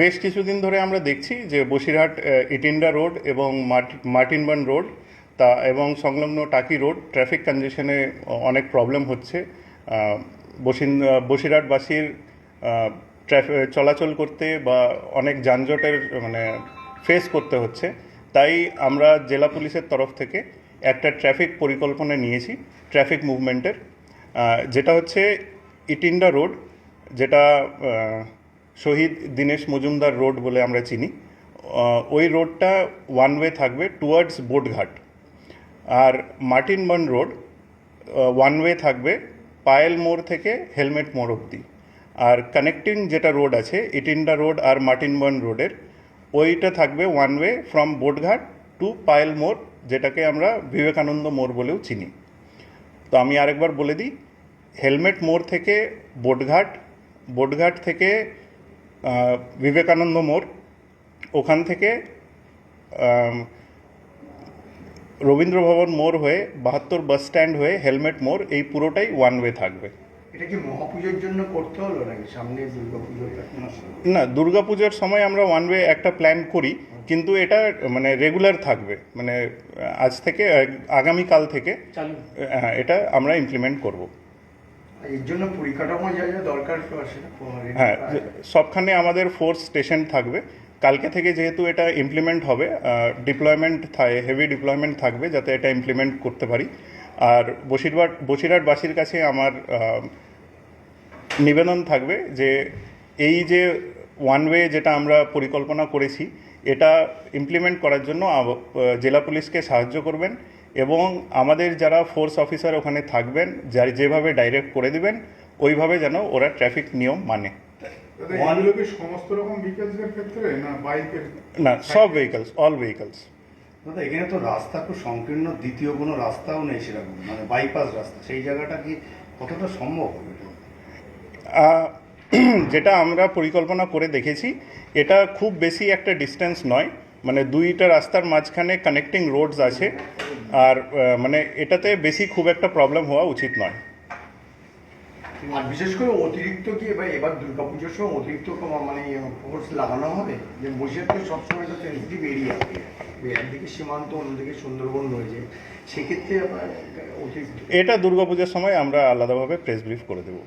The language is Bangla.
বেশ কিছুদিন ধরে আমরা দেখছি যে বসিরহাট ইটিন্ডা রোড এবং মার্টিনবান রোড, তা এবং সংলগ্ন টাকি রোড, ট্রাফিক কনজেশনে অনেক প্রবলেম হচ্ছে। বসিন বসিরহাটবাসীর চলাচল করতে বা অনেক যানজটের মানে ফেস করতে হচ্ছে। তাই আমরা জেলা পুলিশের তরফ থেকে একটা ট্রাফিক পরিকল্পনা নিয়েছি, ট্রাফিক মুভমেন্টের। যেটা হচ্ছে ইটিন্ডা রোড, যেটা শহীদ দীনেশ মজুমদার রোড বলে আমরা চিনি। ওই রোডটা ওয়ান ওয়ে থাকবে টুয়ার্ডস বোটঘাট। আর মার্টিনবন রোড ওয়ান ওয়ে থাকবে পায়েল মোড় থেকে হেলমেট মোড় অবধি। আর কানেক্টিং যেটা রোড আছে, ইটিন্ডা রোড আর মার্টিনবন রোডের, ওইটা থাকবে one way from Botghat to Payel মোড়, যেটাকে আমরা বিবেকানন্দ মোড় বলেও চিনি। তো আমি আরেকবার বলে দিই, হেলমেট মোড় থেকে বোটঘাট বোটঘাট থেকে বিবেকানন্দ মোড় ওখান থেকে আম, রবীন্দ্র ভবন মোড় হয়ে বাহাত্তর বাস স্ট্যান্ড হয়ে হেলমেট মোড় এই পুরোটাই ওয়ান ওয়ে থাকবে। এটা কি মহাপুজোর জন্য করতে হলো নাকি? সামনে না দুর্গাপুজোর সময় আমরা ওয়ান ওয়ে একটা প্ল্যান করি কিন্তু এটা মানে রেগুলার থাকবে। মানে আজ থেকে আগামীকাল থেকে হ্যাঁ, এটা আমরা ইমপ্লিমেন্ট করব। এর জন্য পরিকাঠামো যা যা দরকার তো সেটা ready হ্যাঁ সবখানে আমাদের ফোর্স স্টেশন থাকবে। কালকে থেকে যেহেতু এটা ইমপ্লিমেন্ট হবে ডিপ্লয়মেন্ট থাকে হেভি ডিপ্লয়মেন্ট থাকবে যাতে এটা ইমপ্লিমেন্ট করতে পারি। আর বসিরহাট বসিরহাটবাসীর কাছে আমার নিবেদন থাকবে যে এই যে ওয়ান ওয়ে যেটা আমরা পরিকল্পনা করেছি এটা ইমপ্লিমেন্ট করার জন্য জেলা পুলিশকে সাহায্য করবেন। এবং আমাদের যারা ফোর্স অফিসার ওখানে থাকবেন যার যেভাবে ডাইরেক্ট করে দিবেন ওইভাবে যেন ওরা ট্রাফিক নিয়ম মানে। সমস্ত রকম ভেহিকেলসের ক্ষেত্রে না বাইকের না সব ভেহিকলস অল ভেহিকলস দাদা এখানে তো রাস্তা খুব সংকীর্ণ দ্বিতীয় কোনো রাস্তাও নেই সেরকম মানে বাইপাস রাস্তা। সেই জায়গাটা কি কতটা সম্ভব হবে? যেটা আমরা পরিকল্পনা করে দেখেছি এটা খুব বেশি একটা ডিস্টেন্স নয়। মানে দুইটা রাস্তার মাঝখানে কানেক্টিং রোডস আছে। আর মানে এটাতে বেশি খুব একটা প্রবলেম হওয়া উচিত নয়। আর বিশেষ করে অতিরিক্ত কি এবার এবার দুর্গা পুজোর সময় অতিরিক্ত মানে ফোর্স লাগানো হবে? যে বসিরহাট তো সবসময় তো সেন্সিটিভ এরিয়া একদিকে সীমান্ত অন্যদিকে সুন্দরবন রয়েছে। সেক্ষেত্রে আবার অতিরিক্ত এটা দুর্গাপূজার সময় আমরা আলাদাভাবে প্রেস ব্রিফ করে দেবো।